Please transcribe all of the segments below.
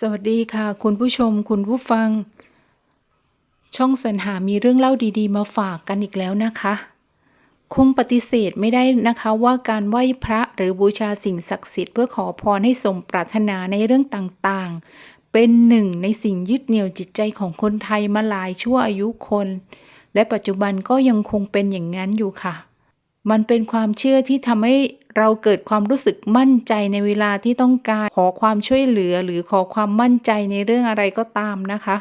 สวัสดีค่ะ คุณผู้ชม คุณผู้ฟัง ช่องสรรหามีเรื่องเล่าดีๆ มาฝากกันอีกแล้วนะคะ คงปฏิเสธไม่ได้นะคะว่าการไหว้พระหรือบูชาสิ่งศักดิ์สิทธิ์เพื่อขอพรให้สมปรารถนาในเรื่องต่างๆ เป็นหนึ่งในสิ่งยึดเหนี่ยวจิตใจของคนไทยมาหลายชั่วอายุคน และปัจจุบันก็ยังคงเป็นอย่างนั้นอยู่ค่ะ มันเป็นความเชื่อที่ทำให้ เราเกิดความรู้สึกมั่นใจในเวลาที่ต้องการขอความช่วยเหลือหรือขอความมั่นใจในเรื่องอะไรก็ตามนะคะ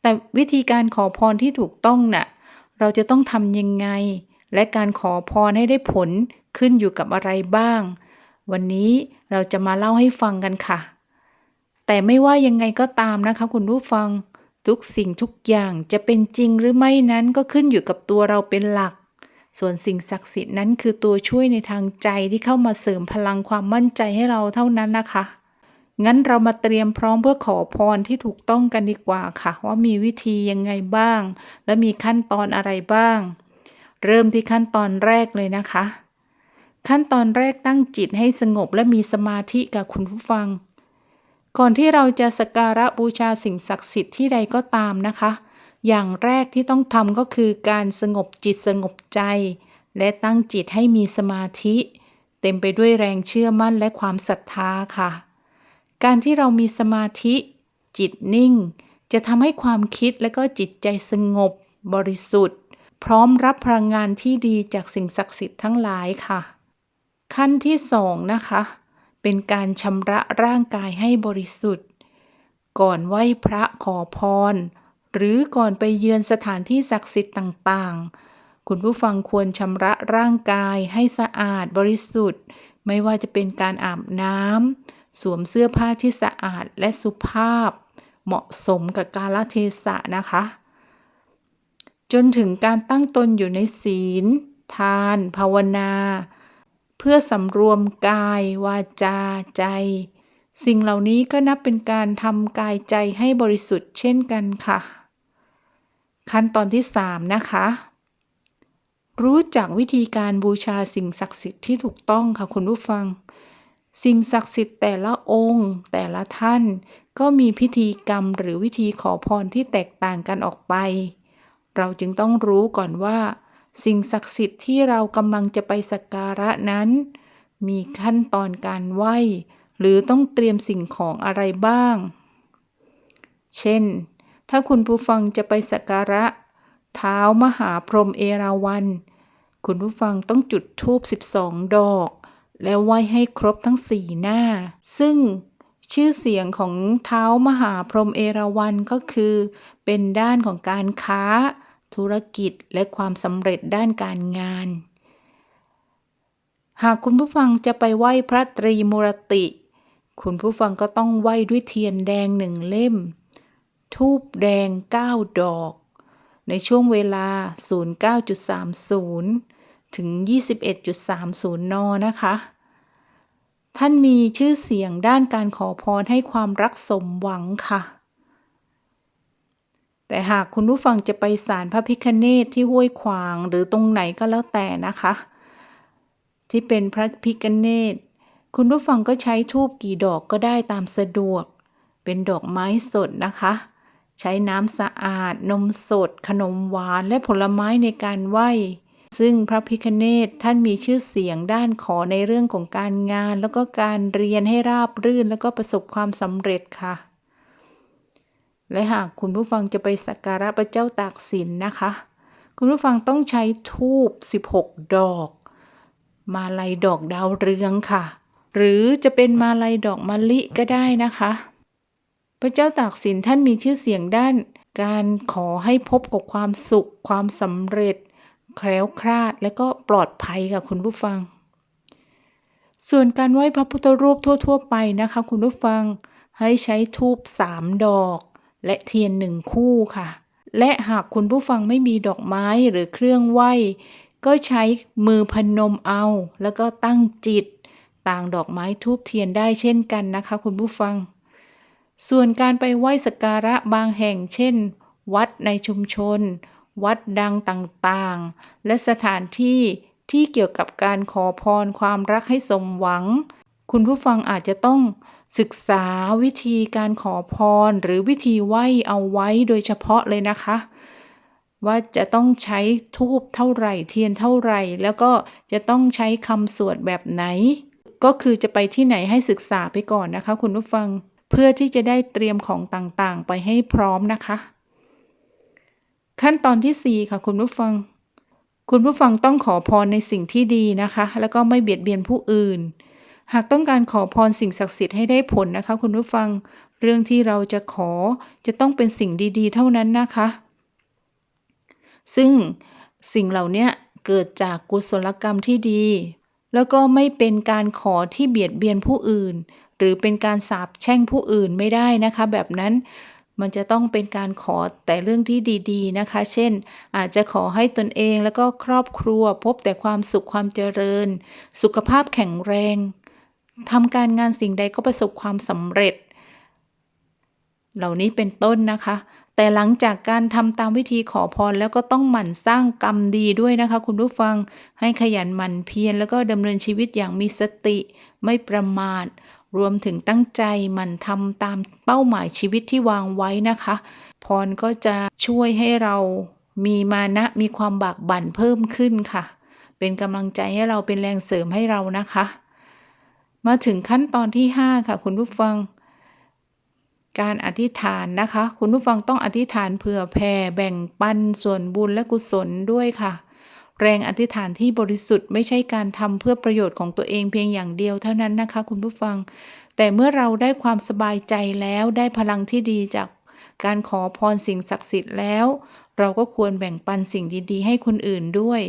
แต่วิธีการขอพรที่ถูกต้องน่ะเราจะต้องทำยังไง และการขอพรให้ได้ผลขึ้นอยู่กับอะไรบ้าง วันนี้เราจะมาเล่าให้ฟังกันค่ะ แต่ไม่ว่ายังไงก็ตามนะคะ คุณผู้ฟัง ทุกสิ่งทุกอย่างจะเป็นจริงหรือไม่นั้นก็ขึ้นอยู่กับตัวเราเป็นหลัก ส่วนสิ่งศักดิ์สิทธิ์นั้นคือตัวช่วยในทางใจที่เข้ามาเสริมพลังความมั่นใจให้เราเท่านั้นนะคะ งั้นเรามาเตรียมพร้อมเพื่อขอพรที่ถูกต้องกันดีกว่าค่ะ ว่ามีวิธียังไงบ้าง และมีขั้นตอนอะไรบ้าง เริ่มที่ขั้นตอนแรกเลยนะคะ ขั้นตอนแรกตั้งจิตให้สงบและมีสมาธิกับคุณผู้ฟัง ก่อนที่เราจะสักการะบูชาสิ่งศักดิ์สิทธิ์ที่ใดก็ตามนะคะ อย่างแรกที่ต้องทำก็คือการสงบจิตสงบใจ และตั้งจิตให้มีสมาธิ เต็มไปด้วยแรงเชื่อมั่นและความศรัทธาค่ะ การที่เรามีสมาธิ จิตนิ่ง จะทำให้ความคิดและก็จิตใจสงบ บริสุทธิ์ พร้อมรับพลังงานที่ดีจากสิ่งศักดิ์สิทธิ์ทั้งหลายค่ะ ขั้นที่สองนะคะ เป็นการชำระร่างกายให้บริสุทธิ์ ก่อนไหว้พระขอพร หรือก่อนไปเยือนสถานที่ศักดิ์สิทธิ์ต่างๆ คุณผู้ฟังควรชำระร่างกายให้สะอาดบริสุทธิ์ ไม่ว่าจะเป็นการอาบน้ำสวมเสื้อผ้าที่สะอาดและสุภาพ เหมาะสมกับกาลเทศะนะคะ จนถึงการตั้งตนอยู่ในศีล ทาน ภาวนา เพื่อสำรวมกาย วาจา ใจสิ่งเหล่านี้ก็นับเป็นการทำกายใจให้บริสุทธิ์เช่นกันค่ะ ขั้นตอนที่ 3 นะคะ รู้จักวิธีการบูชาสิ่งศักดิ์สิทธิ์ที่ถูกต้องค่ะคุณผู้ฟัง สิ่งศักดิ์สิทธิ์แต่ละองค์ แต่ละท่าน ก็มีพิธีกรรมหรือวิธีขอพรที่แตกต่างกันออกไป เราจึงต้องรู้ก่อนว่า สิ่งศักดิ์สิทธิ์ที่เรากำลังจะไปสักการะนั้น มีขั้นตอนการไหว้หรือต้องเตรียมสิ่งของอะไรบ้าง เช่น ถ้าคุณผู้ฟังจะไปสักการะ เท้ามหาพรหมเอราวัณคุณผู้ฟังต้องจุดธูป12 ดอก แล้วไหว้ให้ครบทั้งสี่หน้า ซึ่งชื่อเสียงของเท้ามหาพรหมเอราวัณก็คือ เป็นด้านของการค้า ธุรกิจและความสำเร็จด้านการงาน หากคุณผู้ฟังจะไปไหว้พระตรีมูรติ คุณผู้ฟังก็ต้องไหว้ด้วยเทียนแดงหนึ่งเล่ม ทูบแดง 9 ดอก ในช่วงเวลา 09.30 ถึง 21.30 น นะคะ ท่านมีชื่อเสียงด้านการขอพรให้ความรักสมหวังค่ะ แต่หากคุณผู้ฟังจะไปศาลพระพิคเนตที่ห้วยขวางหรือตรงไหนก็แล้วแต่นะคะ ที่เป็นพระพิคเนตคุณผู้ฟังก็ใช้ทูบกี่ดอกก็ได้ตามสะดวก เป็นดอกไม้สดนะคะ ใช้น้ำสะอาด นมสด ขนมหวานและผลไม้ในการไหว้ ซึ่งพระพิคเนตท่านมีชื่อเสียงด้านขอในเรื่องของการงาน แล้วก็การเรียนให้ราบรื่น แล้วก็ประสบความสำเร็จค่ะ และหากคุณผู้ฟังจะไปสักการะพระเจ้าตากสินนะคะ คุณผู้ฟังต้องใช้ทูบ16 ดอก มาลัยดอกดาวเรืองค่ะ หรือจะเป็นมาลัยดอกมะลิก็ได้นะคะ พระเจ้าตากสินท่านมีชื่อเสียงด้าน การขอให้พบกับความสุข ความสำเร็จ แคล้วคลาดและก็ปลอดภัยค่ะคุณผู้ฟัง ส่วนการไหว้พระพุทธรูปทั่ว ๆ ไปนะคะ คุณผู้ฟังให้ใช้ทูบสามดอก และเทียนหนึ่งคู่ค่ะ และหากคุณผู้ฟังไม่มีดอกไม้หรือเครื่องไหว้ ก็ใช้มือพนมเอา แล้วก็ตั้งจิต ต่างดอกไม้ทูบเทียนได้เช่นกันนะคะ คุณผู้ฟัง ส่วนการไปไหว้สักการะบางแห่งเช่น วัดในชุมชน วัดดังต่างๆ และสถานที่ที่เกี่ยวกับการขอพรความรักให้สมหวัง คุณผู้ฟังอาจจะต้องศึกษาวิธีการขอพรหรือวิธีไหว้เอาไว้โดยเฉพาะเลยนะคะ ว่าจะต้องใช้ทูบเท่าไหร่เทียนเท่าไหร่ แล้วก็จะต้องใช้คำสวดแบบไหน ก็คือจะไปที่ไหนให้ศึกษาไปก่อนนะคะ คุณผู้ฟัง เพื่อที่จะได้เตรียมของต่างๆ ไปให้พร้อมนะคะ ขั้นตอนที่ 4 ค่ะคุณผู้ฟัง คุณผู้ฟังต้องขอพรในสิ่งที่ดีนะคะ แล้วก็ไม่เบียดเบียนผู้อื่น หากต้องการขอพรสิ่งศักดิ์สิทธิ์ให้ได้ผลนะคะ คุณผู้ฟังเรื่องที่เราจะขอจะต้องเป็นสิ่งดีๆ เท่านั้นนะคะ ซึ่งสิ่งเหล่านี้เกิดจากกุศลกรรมที่ดี แล้วก็ไม่เป็นการขอที่เบียดเบียนผู้อื่น หรือเป็นการสาปแช่งผู้อื่นไม่ได้นะคะ แบบนั้นมันจะต้องเป็นการขอแต่เรื่องที่ดีๆนะคะ เช่น อาจจะขอให้ตนเองแล้วก็ครอบครัวพบแต่ความสุขความเจริญ สุขภาพแข็งแรงทำการงานสิ่งใดก็ประสบความสำเร็จ เหล่านี้เป็นต้นนะคะ แต่หลังจากการทำตามวิธีขอพรแล้วก็ต้องหมั่นสร้างกรรมดีด้วยนะคะ คุณผู้ฟังให้ขยันหมั่นเพียรแล้วก็ดำเนินชีวิตอย่างมีสติ ไม่ประมาท รวมถึงตั้งใจมันทำตามเป้าหมายชีวิตที่วางไว้นะคะ พรก็จะช่วยให้เรามีมานะมีความบากบั่นเพิ่มขึ้นค่ะ เป็นกำลังใจให้เราเป็นแรงเสริมให้เรานะคะ มาถึงขั้นตอนที่ 5 ค่ะ คุณผู้ฟัง การอธิษฐานนะคะ คุณผู้ฟังต้องอธิษฐานเผื่อแผ่แบ่งปันส่วนบุญและกุศลด้วยค่ะ แรงอธิษฐานที่บริสุทธิ์ไม่ใช่การทำเพื่อประโยชน์ของตัวเองเพียงอย่างเดียวเท่านั้นนะคะ คุณผู้ฟัง แต่เมื่อเราได้ความสบายใจแล้วได้พลังที่ดีจากการขอพรสิ่งศักดิ์สิทธิ์แล้ว เราก็ควรแบ่งปันสิ่งดีๆ ให้คนอื่นด้วย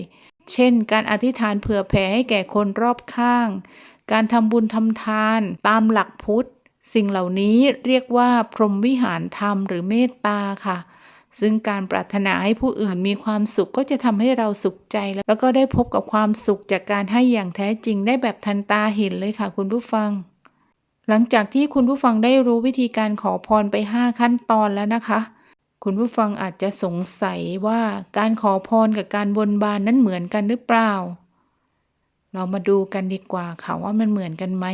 เช่น การอธิษฐานเผื่อแผ่ให้แก่คนรอบข้าง การทำบุญทำทานตามหลักพุทธ สิ่งเหล่านี้เรียกว่า พรหมวิหารธรรมหรือเมตตาค่ะ ซึ่งการปรารถนาให้ผู้อื่นมีความสุขก็จะทำให้เราสุขใจ แล้วก็ได้พบกับความสุขจากการให้อย่างแท้จริงได้แบบทันตาเห็นเลยค่ะคุณผู้ฟัง หลังจากที่คุณผู้ฟังได้รู้วิธีการขอพรไป 5 ขั้นตอนแล้วนะคะ คุณผู้ฟังอาจจะสงสัยว่าการขอพรกับการบนบานนั้นเหมือนกันหรือเปล่า เรามาดูกันดีกว่าค่ะว่ามันเหมือนกันไหม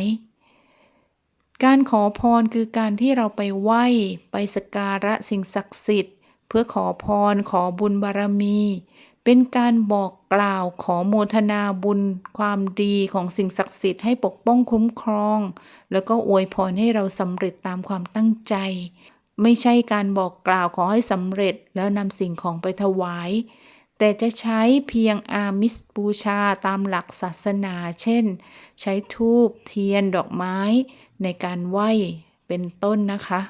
การขอพรคือการที่เราไปไหว้ไปสักการะสิ่งศักดิ์สิทธิ์ เพื่อขอพรขอบุญบารมี เป็นการบอกกล่าวขอโมทนาบุญ ความดีของสิ่งศักดิ์สิทธิ์ให้ปกป้องคุ้มครอง แล้วก็อวยพรให้เราสำเร็จตามความตั้งใจ ไม่ใช่การบอกกล่าวขอให้สำเร็จแล้วนำสิ่งของไปถวาย แต่จะใช้เพียงอามิสบูชาตามหลักศาสนา เช่น ใช้ทูบเทียนดอกไม้ในการไหว้เป็นต้นนะคะ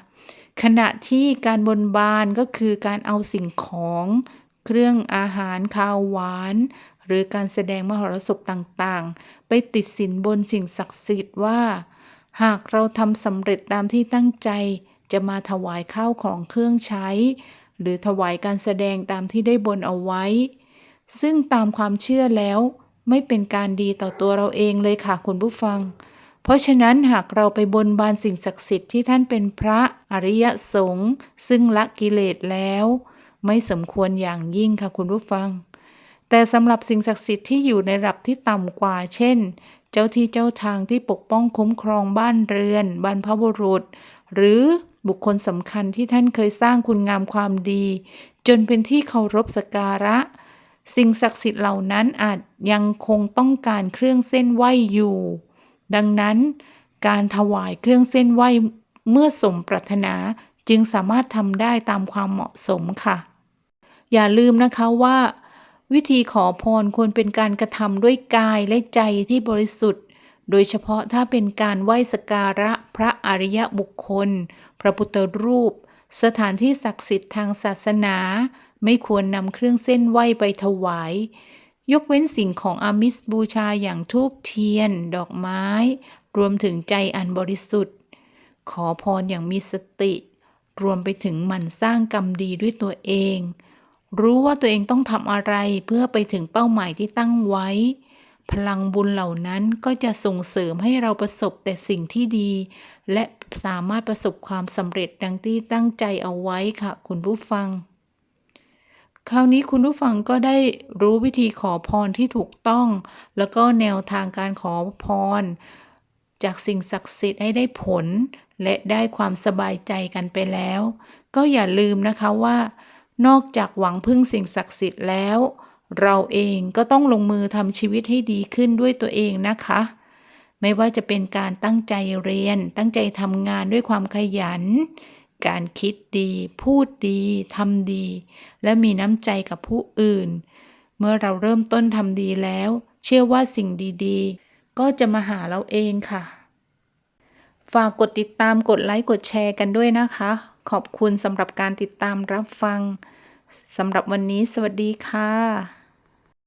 ขณะที่การบนบานก็คือการเอาสิ่งของ เครื่องอาหารข้าวหวาน หรือการแสดงมหรสพต่างๆ ไปติดสินบนสิ่งศักดิ์สิทธิ์ว่า หากเราทำสำเร็จตามที่ตั้งใจ จะมาถวายข้าวของเครื่องใช้ หรือถวายการแสดงตามที่ได้บนเอาไว้ ซึ่งตามความเชื่อแล้ว ไม่เป็นการดีต่อตัวเราเองเลยค่ะคุณผู้ฟัง เพราะฉะนั้นหากเราไปบนบานสิ่งศักดิ์สิทธิ์ที่ท่านเป็นพระอริยสงฆ์ซึ่งละกิเลสแล้ว ไม่สมควรอย่างยิ่งค่ะคุณผู้ฟัง แต่สำหรับสิ่งศักดิ์สิทธิ์ที่อยู่ในระดับที่ต่ำกว่า เช่น เจ้าที่เจ้าทางที่ปกป้องคุ้มครองบ้านเรือนบรรพบุรุษ หรือบุคคลสำคัญที่ท่านเคยสร้างคุณงามความดี จนเป็นที่เคารพสการะ สิ่งศักดิ์สิทธิ์เหล่านั้นอาจยังคงต้องการเครื่องเส้นไหวอยู่ ดังนั้น การถวายเครื่องเส้นไหวเมื่อสมปรารถนาจึงสามารถทำได้ตามความเหมาะสมค่ะ อย่าลืมนะคะว่า วิธีขอพรควรเป็นการกระทำด้วยกายและใจที่บริสุทธิ์ โดยเฉพาะถ้าเป็นการไหว้สการะพระอริยบุคคล พระพุทธรูป สถานที่ศักดิ์สิทธิ์ทางศาสนา ไม่ควรนำเครื่องเส้นไหว้ไปถวาย ยกเว้นสิ่งของอามิสบูชาอย่างทูบเทียน ดอกไม้ รวมถึงใจอันบริสุทธิ์ ขอพรอย่างมีสติ รวมไปถึงมันสร้างกรรมดีด้วยตัวเอง รู้ว่าตัวเองต้องทำอะไรเพื่อไปถึงเป้าหมายที่ตั้งไว้ พลังบุญเหล่านั้นก็จะส่งเสริมให้เราประสบแต่สิ่งที่ดี และสามารถประสบความสำเร็จดังที่ตั้งใจเอาไว้ค่ะ คุณผู้ฟัง คราวนี้คุณผู้ฟังก็ได้รู้วิธีขอพรที่ถูกต้อง แล้วก็แนวทางการขอพร จากสิ่งศักดิ์สิทธิ์ให้ได้ผล และได้ความสบายใจกันไปแล้ว ก็อย่าลืมนะคะว่า นอกจากหวังพึ่งสิ่งศักดิ์สิทธิ์แล้ว เราเองก็ต้องลงมือทำชีวิตให้ดีขึ้นด้วยตัวเองนะคะ ไม่ว่าจะเป็นการตั้งใจเรียน ตั้งใจทำงานด้วยความขยัน การคิดดี พูดดีทำดี และมีน้ำใจกับผู้อื่น เมื่อเราเริ่มต้นทำดีแล้ว เชื่อว่าสิ่งดีๆ ก็จะมาหาเราเองค่ะ ฝากกดติดตามกดไลค์กดแชร์กันด้วยนะคะ ขอบคุณสำหรับการติดตามรับฟังสำหรับวันนี้สวัสดีค่ะ